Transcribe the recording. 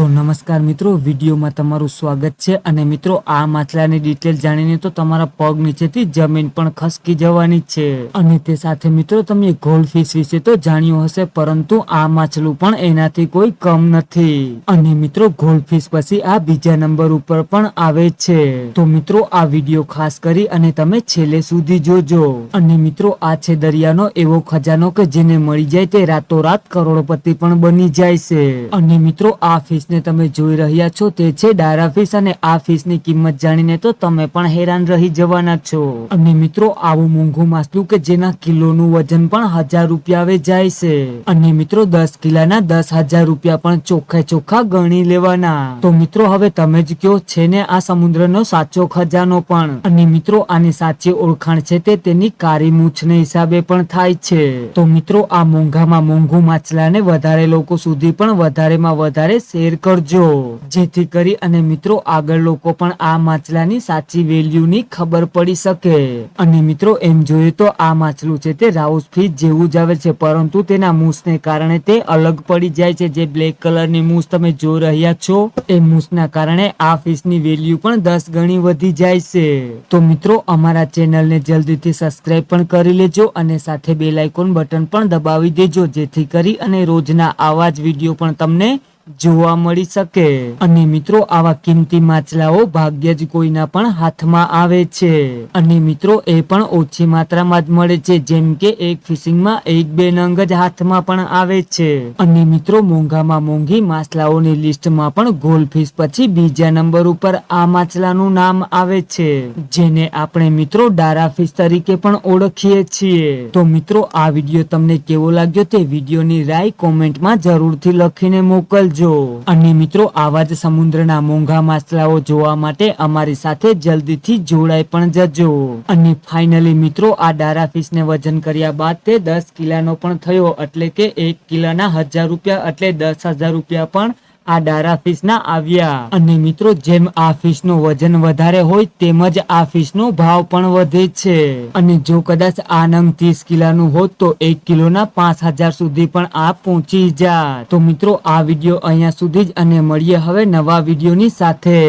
તો નમસ્કાર મિત્રો, વિડીયોમાં તમારું સ્વાગત છે અને મિત્રો, આ માછલાની ડિટેલ જાણીને તો તમારા પગ નીચેથી જમીન પણ ખસકી જવાની છે. અને તે સાથે મિત્રો, તમે ગોલ્ડફિશ વિશે તો જાણ્યું હશે, પરંતુ આ માછલું પણ એનાથી કોઈ કમ નથી. અને મિત્રો ગોલ્ડ ફિશ પછી આ બીજા નંબર ઉપર પણ આવે છે. તો મિત્રો, આ વીડિયો ખાસ કરી અને તમે છેલ્લે સુધી જોજો. અને મિત્રો, આ છે દરિયાનો એવો ખજાનો કે જેને મળી જાય તે રાતોરાત કરોડપતિ પણ બની જાય છે. અને મિત્રો, આ ફિશને તમે જોઈ રહ્યા છો તે છે ડાયરા ફિશ અને આ ફિશની કિંમત જાણીને તો તમે પણ હેરાન રહી જવાના છો. અને મિત્રો, આવું મોંઘું માછલું કે જેના કિલોનું વજન પણ હજાર રૂપિયા જાય છે. અને મિત્રો, દસ કિલાના દસ હજાર રૂપિયા પણ ચોખ્ખે ચોખ્ખા ગણી લેવાના. તો મિત્રો, હવે તમે જ કયો છે ને આ સમુદ્રનો સાચો ખજાનો પણ? અને મિત્રો, આની સાચી ઓળખાણ છે તે તેની કારી મૂછને હિસાબે પણ થાય છે. તો મિત્રો, આ મોંઘામાં મોંઘું માછલાને વધારે લોકો સુધી પણ વધારેમાં વધારે શેર કરજો. જેથી કરી અને મિત્રો, આગળ લોકો પણ આ માછલાની સાચી વેલ્યુની ખબર પડી શકે. અને મિત્રો, એમ જોઈએ તો આ માછલું છે તે રાઉસ ફિશ જેવું જ આવે છે, પરંતુ તેના મૂસને કારણે તે અલગ પડી જાય છે. જે બ્લેક કલરની મૂસ તમે જોઈ રહ્યા છો, એ મૂસના કારણે આ ફિશની વેલ્યુ પણ દસ ગણી વધી જાય છે. તો મિત્રો, અમારા ચેનલને જલ્દીથી સબસ્ક્રાઇબ પણ કરી લેજો અને સાથે બેલ આઇકોન બટન પણ દબાવી દેજો, જેથી કરી અને રોજના આવા જ વીડિયો પણ તમને જોવા મળી શકે. અને મિત્રો, આવા કિંમતી માછલાઓ ભાગ્ય જ કોઈના પણ હાથમાં આવે છે. અને મિત્રો, એ પણ ઓછી માત્રામાં જ મળે છે, જેમ કે એક ફિશિંગમાં એક બે નંગ જ હાથમાં પણ આવે છે. અને મિત્રો, મોંઘામાં મોંઘી માછલાઓની લિસ્ટમાં પણ ગોલ્ડફિશ પછી બીજા નંબર ઉપર આ માછલાનું નામ આવે છે, જેને આપણે મિત્રો ડારાફિશ તરીકે પણ ઓળખીએ છીએ. તો મિત્રો, આ વીડિયો તમને કેવો લાગ્યો તે વિડીયોની રાય કોમેન્ટમાં જરૂરથી લખીને મોકલજો. અને મિત્રો, આવા જ સમુદ્રના મોંઘા માછલાઓ જોવા માટે અમારી સાથે જલ્દીથી જોડાઈ પણ જજો. અને ફાઇનલી મિત્રો, આ ડારા ફિશને વજન કર્યા બાદ તે દસ કિલાનો પણ થયો, એટલે કે એક કિલાના હજાર રૂપિયા, એટલે દસ હજાર રૂપિયા પણ આ ડારા ફિશ ના આવ્યા. અને મિત્રો, જેમ આ ફિશનું વજન વધારે હોય, તેમ જ આ ફિશ નો ભાવ પણ વધે છે. અને જો કદાચ આ નંગ ત્રીસ કિલાનું હોત, તો એક કિલોના પાંચ હજાર સુધી પણ આ પહોંચી જાય તો મિત્રો, આ વીડિયો અહીંયા સુધી જ અને મળીએ હવે નવા વિડીયોની સાથે.